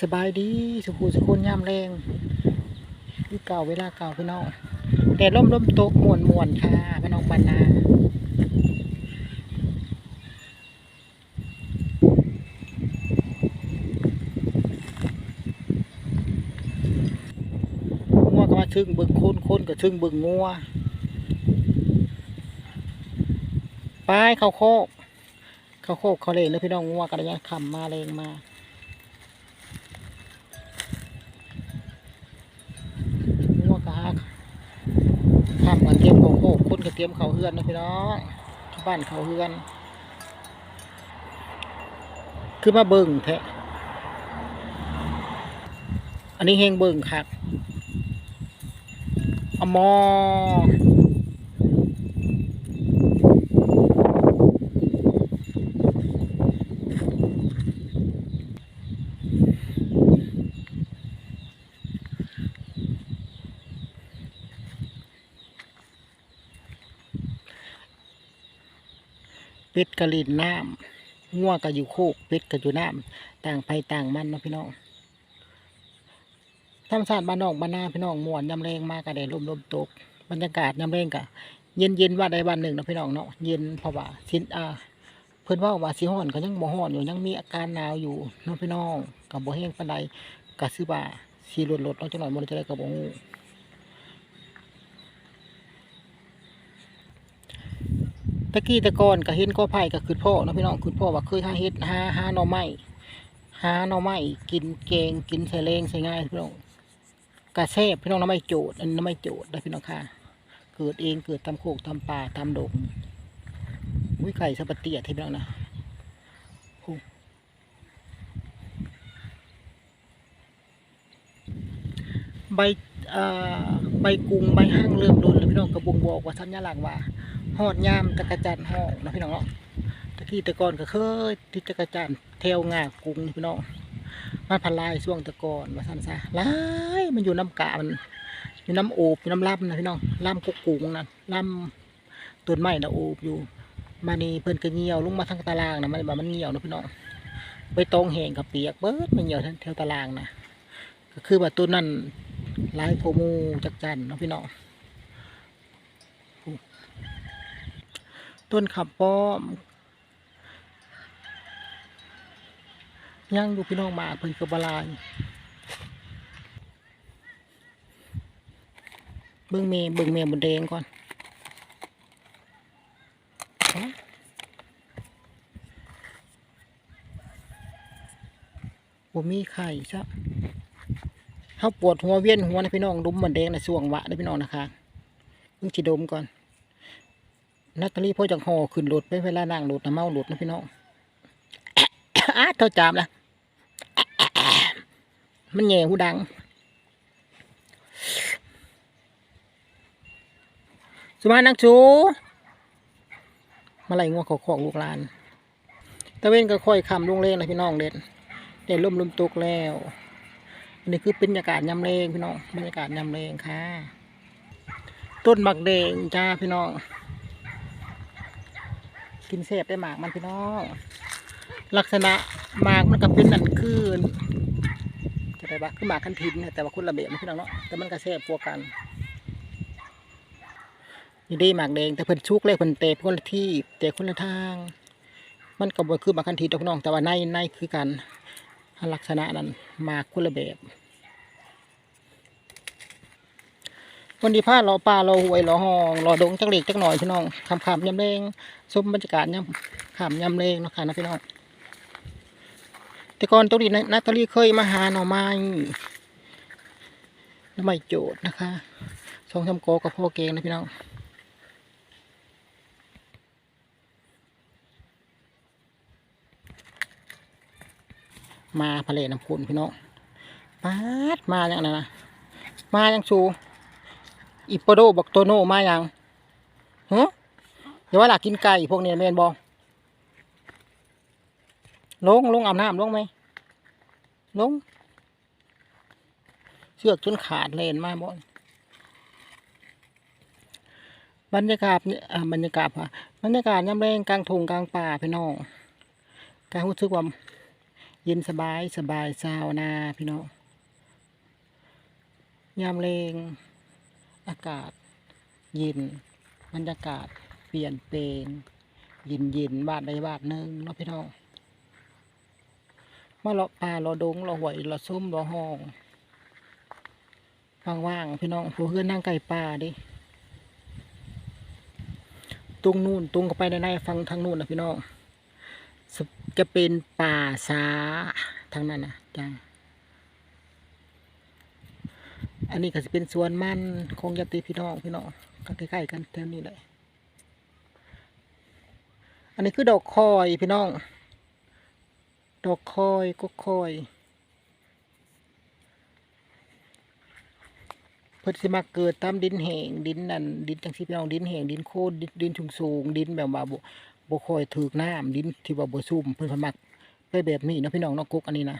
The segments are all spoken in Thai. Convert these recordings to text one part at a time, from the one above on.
สบายดีสุขุสุขุนยามแรงคือเก่าเวลาเก่าพี่น้องแต่ล่มล่มตกมวนมวนค่ะพี่น้องบรรณางัวก็มาชึ่งบิ่งคุนคุนก็ชึ่งบิ่งงัวไปเขาโคกเขาโคกเขาเลยแล้วพี่น้องงัวกระยะขำมาเลงมา งัวกะฮักข้ามกันเตรียมเขาโคกคนก็เต รียมเขาเฮือนนะพี่น้องบ้านเขาเฮือน คือมาเบิ่งแทะอันนี้เฮงเบิ่งครับอมอ เป็ดกะลินน้ำงัวก็อยู่โคกเป็ดก็อยู่น้ำต่างไปต่างมันนะพี่น้องธรรมชาติบ้านนอกบ้านนาพี่น้องม่วนยำแรงมากกระได้ลมลมตกบรรยากาศยำแรงกะเย็นเย็นว่าใดวันหนึ่งนะพี่น้องเนาะเย็นเพราะว่าสินอ่าเพิ่นว่าว่าสิฮ้อนก็ยังบ่ฮ้อนอยู่ยังมีอาการหนาวอยู่เนาะพี่น้องก็บ่แห้งปานใดก็สิว่าสิลดหลดเนาจังหน่อยบ่ได้จะได้ก็บ่ฮู้ ตะกี้ตะกอนก็เห็นก็ไผ่ก็คือพ่อนะพี่น้องคือพ่อว่าเคยหาเฮ็ดหาหาหน่อไม้หาหน่อไม้กินแกงกินใส่แรงใส่ง่ายพี่น้องกระแซบพี่น้องน่อไม้โจดอันนี้หน่อไม้โจดนะพี่น้องค่ะเกิดเองเกิดตามโคกตามป่าตามดงอุ้ยไก่สะปะเตียทีแล้วนะโอ้ใบอ่อใบกุ้งใบห้างเริ่มโดนแล้วพี่น้องกระบงบอกว่าสัญลักษณ์ว่า หอดยามตะกะจันห้องนะพี่น้องเนาะตะกี้ต่ก่อนก็เคยที่ตะกะจันแถวงากรุงพี่น้องมันพันลายช่วงตะก่อนว่าสันซะลายมันอยู่น้ำกามันอยู่น้ำโอบอยู่น้ำลำนะพี่น้องลำกุกกุงนะลำต้นไม้นะโอบอยู่ มานี่เพิ่นก็เหี่ยวลงมาทางตารางนะมันว่ามันเหี่ยวนะพี่น้องไปตองแห้งกับเปียกเบิดมันเหี่ยวแถวตารางนะก็คือว่าต้นนั้นลายโพมูจักจันเนาะพี่น้อง ต้นขับป้อมยังอยู่พี่น้องมาเพิ่นก็บลายเบิ่งเมย์เบิ่งเมย์บนแดงก่อนบ่มีไข่ซะเขาปวดหัวเวียนหัวนะพี่น้องดมเหมือนแดงในะส่วงวะนะพี่น้องนะคะเพิ่งสิดมก่อน นัตตาลีพ่อจังหอขึ้นรถไปเวลานั่งรถนะเมารถนะพี่น้องอ้าเท่าจามละมันแง่หูดังสุมานักจูมาไล่งัวขาของลูกลานตะเวนก็ค่อยคำลงเล่นนะพี่น้องเด็ดได้ล่มลมตกแล้วอันนี้คือเป็นบรรยากาศยามแรงพี่น้องบรรยากาศยามแรงค่ะ ต้นหมักแดงจ้าพี่น้อง กินเสพได้หมากมันพี่น้องลักษณะหมากมันก็เป็นนั่นคือจะได้ปะคือหมากคันทินเนี่ยแต่ว่าคนละแบบนพี่น้องเนาะแต่มันก็แซ่บกว่ากันนี่ได้หมากแดงแต่เพิ่นชุกเลยเพิ่นเตะคนละที่เตะคนละทาง มันก็บ่คือหมากคันทินดอกพี่น้องแต่ว่าในในคือกันลักษณะนั้นหมากคนละแบบ วันที่พาเราป่าเราหวยเราห้องเราดงจักเล็กจักหน่อยพี่น้องคำคำยำเลงชมบรรยากาศยำขำยำเลงนะคะนะพี่น้องแต่ก่อนตัวนี้นาตาลีเคยมาหาหน่อไม้หน่อไม้โจดนะคะสองสามโกกับพ่อเกงนะพี่น้องมาพะเลน้ำพุนพี่น้องปาดมาอย่างนั้นนะมาอย่างชู อิปโปโดบอกโตโนมาอย่างฮะเดี๋ยวว่าหลักกินไก่พวกนี้แมนบอลงลงอาบน้ำลงไหมลง เชือกจนขาดเลนมาบอบรรยากาศเนี่ยบรรยากาศค่ะบรรยากาศย่ำแรงกลางทุ่งกลางป่าพี่น้องการรู้สึกว่าเย็นสบายสบายชาวนาพี่น้องยามเลง อากาศ เย็นบรรยากาศ เปลี่ยนแปลงเย็นเย็นๆบาดใดบาดหนึ่งเนาะพี่น้องมาเลาะป่าเลาดงเลาหวยเลาส้มเลาห้องว่างๆพี่น้องผู้เพื่อนนั่งไก่ป่าดิตรงนู่นตรงเข้าไปในในฟังทางนู่นนะพี่น้องจะเป็นป่าสาทางนั้นนะจ้า อันนี้ก็จะเป็นสวนมันของญาติพี่น้องพี่น้องก็ใกล้ๆกันแถวนี้เลยอันนี้คือดอกคอยพี่น้อง ดอกคอยก็คอยเพิ่นสิมาเกิดตามดินแห้งดินนั่นดินจังซีพี่น้องดินแห้งดินโคดินดินชุงสูงดินแบบว่าบ่บ่ค่อยถูกน้ำดินที่ว่าบ่ซุ่มเพิ่นก็มักไปแบบนี้นะพี่น้องนาะกกอันนี้นะ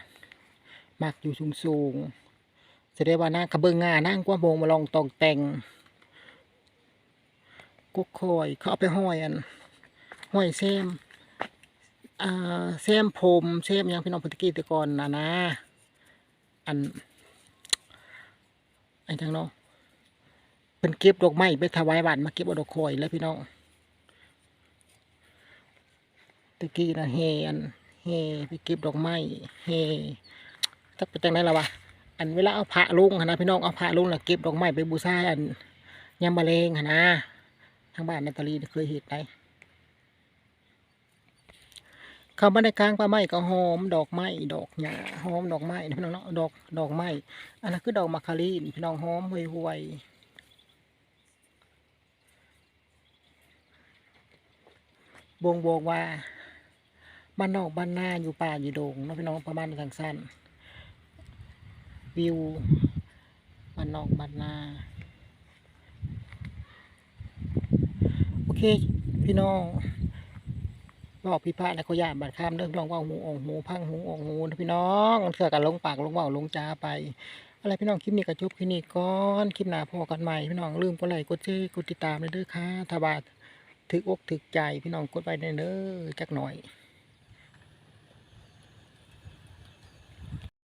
มักอยู่ชุงสูง แสดงว่านางกระเบิงงานางกว่าโมงมาลองตองแต่งกุกคอยเขาเอาไปห้อยอันห้อยแซมอ่าแซมผมแซมยังพี่น้องพุทธกีต่ก่อนนะนะ อันไอ้ทางเนาะเป็นเก็บดอกไม้ไปถวายบ้านมาเก็บเอาดอกคอยแล้วพี่น้องตะกี้นะเฮอันเฮไปเก็บดอกไม้เฮจักไปจังไหนละวะ อันเวลาเอาพระลงนะพี่น้องเอาพระลงแล้วเก็บดอกไม้ไปบูชาอันยามมะเร็งนะทางบ้านนาตาลีเคยเห็นได้เข้ามาในกลางป่าไม้ก็หอมดอกไม้ดอกหญ้าหอมดอกไม้พี่น้องเนาะดอกดอกไม้อันนั้นคือดอกมะคารีนพี่น้องหอมห่วยห่วยบ่งบอกว่าบ้านนอกบ้านหน้าอยู่ป่าอยู่ดงเนาะพี่น้องประมาณทางสั้น วิวบ้านนอกบ้านนาโอเค พี่น้องบอกพี่พระนะเขาย่านบัดข้ามเรื่องลองว่าหูออกหูพังหูออกหูนะพี่น้องเสือกันลงปากลงว่าลงจ้าไปอะไรพี่น้องคลิปนี้ก็จบคลิปนี้ก่อนคลิปหน้าพอกันใหม่พี่น้องลืมกดไลค์กดแชร์กดติดตามเลยเด้อค่ะถ้าบาดถึกอกถึกใจพี่น้องกดไปเด้อจักหน่อย